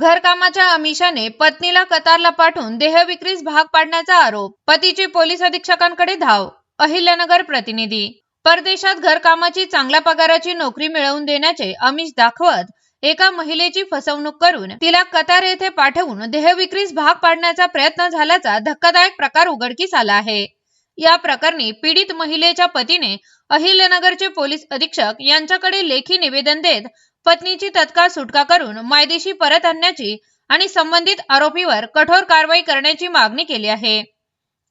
घरकामाच्या अमिषाने पत्नीला कतारला पाठवून देहविक्रीस भाग पाडण्याचा आरोप पतीची पोलीस अधीक्षकांकडे धाव अहिल्यानगर प्रतिनिधी. परदेशात घरकामाची चांगल्या पगाराची नोकरी मिळवून देण्याचे अमिष दाखवत एका महिलेची फसवणूक करून तिला कतार येथे पाठवून देहविक्रीस भाग पाडण्याचा प्रयत्न झाल्याचा धक्कादायक प्रकार उघडकीस आला आहे. या प्रकरणी पीडित महिलेच्या पतीने अहिल्यानगरचे पोलीस अधीक्षक यांच्याकडे लेखी निवेदन देत पत्नीची तत्काळ सुटका करून मायदेशी परत आणण्याची आणि संबंधित आरोपीवर कठोर कारवाई करण्याची मागणी केली आहे.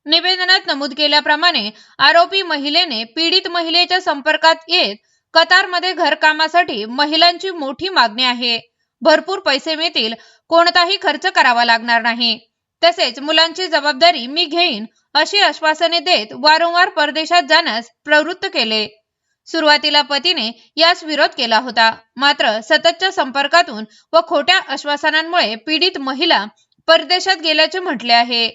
निवेदनात नमूद केल्याप्रमाणे आरोपी महिलेने पीडित महिलेच्या संपर्कात येत कतारमध्ये घरकामासाठी महिलांची मोठी मागणी आहे. भरपूर पैसे मिळतील कोणताही खर्च करावा लागणार नाही. तसेच मुलांची जबाबदारी मी घेईन अशी आश्वासने देत वारंवार परदेशात जाण्यास प्रवृत्त केले. सुरुवातीला पतीने यास विरोध केला होता. मात्र सततच्या संपर्कातून व खोट्या आश्वासनांमुळे पीडित महिला परदेशात गेल्याचे म्हटले आहे.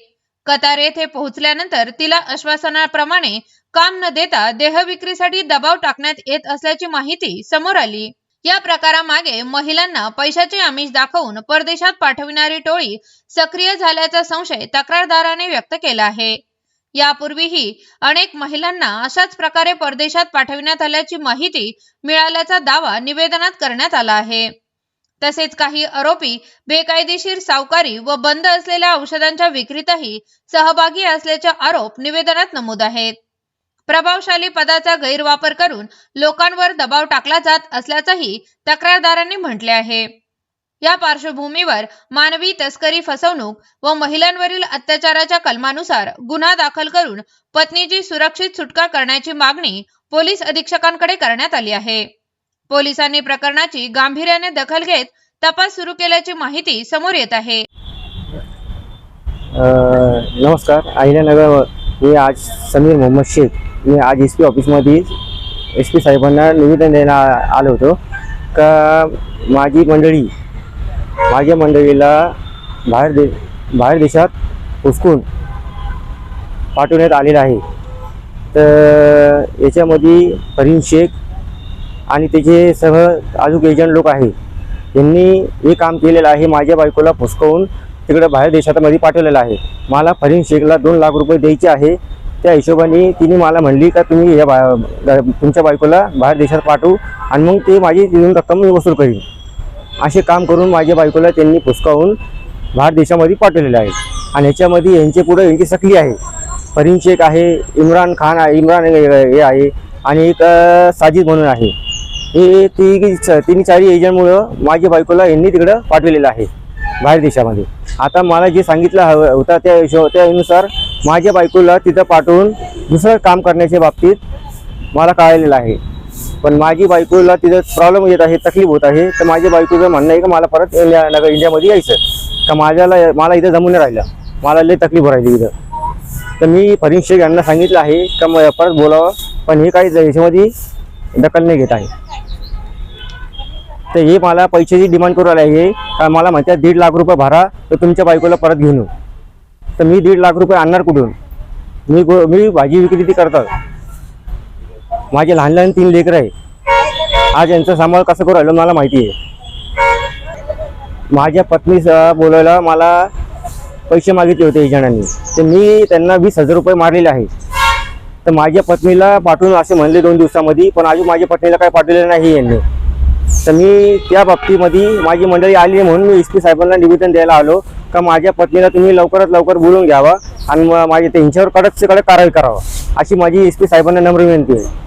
कतार येथे पोहोचल्यानंतर तिला आश्वासनाप्रमाणे काम न देता देहविक्रीसाठी दबाव टाकण्यात येत असल्याची माहिती समोर आली. या प्रकारामागे महिलांना पैशाचे आमिष दाखवून परदेशात पाठविणारी टोळी सक्रिय झाल्याचा संशय तक्रारदाराने व्यक्त केला आहे. यापूर्वीही अनेक महिलांना अशाच प्रकारे परदेशात पाठविण्यात आल्याची माहिती मिळाल्याचा दावा निवेदनात करण्यात आला आहे. तसेच काही आरोपी बेकायदेशीर सावकारी व बंद असलेल्या औषधांच्या विक्रीतही सहभागी असल्याचे आरोप निवेदनात नमूद आहेत. प्रभावशाली पदाचा गैरवापर करून लोकांवर दबाव टाकला जात असल्याचंही तक्रारदारांनी म्हटले आहे. या पार्श्वभूमीवर मानवी तस्करी फसवणूक व महिलांवरील अत्याचाराच्या कलमानुसार गुन्हा दाखल करून पत्नीची सुरक्षित सुटका करण्याची मागणी पोलीस अधीक्षकांकडे करण्यात आली आहे. पोलिसांनी प्रकरणाची गांभीर्याने दखल घेत तपास सुरू केल्याची माहिती समोर येत आहे. नमस्कार. अहिल्यानगर मी आज समीर मोहम्मद शेख. मी आज एस पी ऑफिसमध्ये एस पी साहेबांना निवेदन द्यायला आलो होतो. का माझी मंडळी माझ्या मंडळीला बाहेर दे बाहेर देशात हुसकून पाठवण्यात आलेलं आहे. तर याच्यामध्ये फरीन शेख आणि त्याचे सह अजून एजंट लोक आहे यांनी हे काम केलेलं आहे माझ्या बायकोला फुसकवून तिकडं बाहेर देशामध्ये पाठवलेलं आहे. मला फरीन शेखला दोन लाख रुपये द्यायचे आहे. त्या हिशोबाने तिने मला म्हणली का तुम्ही या बा तुमच्या बायकोला बाहेर देशात पाठवू आणि मग ते माझी तिथून रक्कम मी वसूल करीन. असे काम करून माझ्या बायकोला त्यांनी पुसकावून बाहेर देशामध्ये पाठवलेलं आहे. आणि ह्याच्यामध्ये यांचे पुढं यांची सकली आहे. फरीन शेख आहे इम्रान खान आहे इम्रान हे आहे आणि एक साजिद म्हणून आहे. हे ती तीन चारी एजंटमुळं माझ्या बायकोला यांनी तिकडं पाठवलेलं आहे बाहेर देशामध्ये. आता मला जे सांगितलं हवं होता त्या हिशो त्यानुसार माझ्या बायकोला तिथं पाठवून दुसरं काम करण्याच्या बाबतीत मला कळलेलं आहे. पण माझी बायकोला तिथं प्रॉब्लेम येत आहे तकलीफ होत आहे. तर माझ्या बायकोचं म्हणणं आहे का मला परत नगर इंडियामध्ये यायचं का माझ्याला मला इथं जमून राहिलं. मला लई तकलीफ राहिली इथं तर मी फरीन शेख यांना सांगितलं आहे का मग परत बोलावं. पण हे काही याच्यामध्ये दखल नाही घेत आहे. तर हे मला पैशाची डिमांड करू आले आहे. का मला म्हणतात दीड लाख रुपये भरा तर तुमच्या बायकोला परत घेऊन येऊ. तर मी दीड लाख रुपये आणणार कुठून? मी गो मी भाजी विक्री ती करतात माझे लहान लहान तीन लेकरं आहे. आज यांचा सांभाळ कसं करू राहिलो मला माहिती आहे. माझ्या पत्नीस बोलायला मला पैसे मागितले होते जणांनी तर मी त्यांना वीस हजार रुपये मारलेले आहे. तर माझ्या पत्नीला पाठवून असे म्हणले दोन दिवसामध्ये पण अजून माझ्या पत्नीला काय पाठवलेलं नाही यांनी. तर मी त्या बाबतीमध्ये माझी मंडळी आली आहे म्हणून मी एस पी साहेबांना निवेदन द्यायला आलो. का माझ्या पत्नीला तुम्ही लवकरात लवकर बोलून घ्यावा आणि मग त्यांच्यावर कडकचे कडक कारवाई करावा अशी माझी एस पी साहेबांना नम्र विनंती आहे.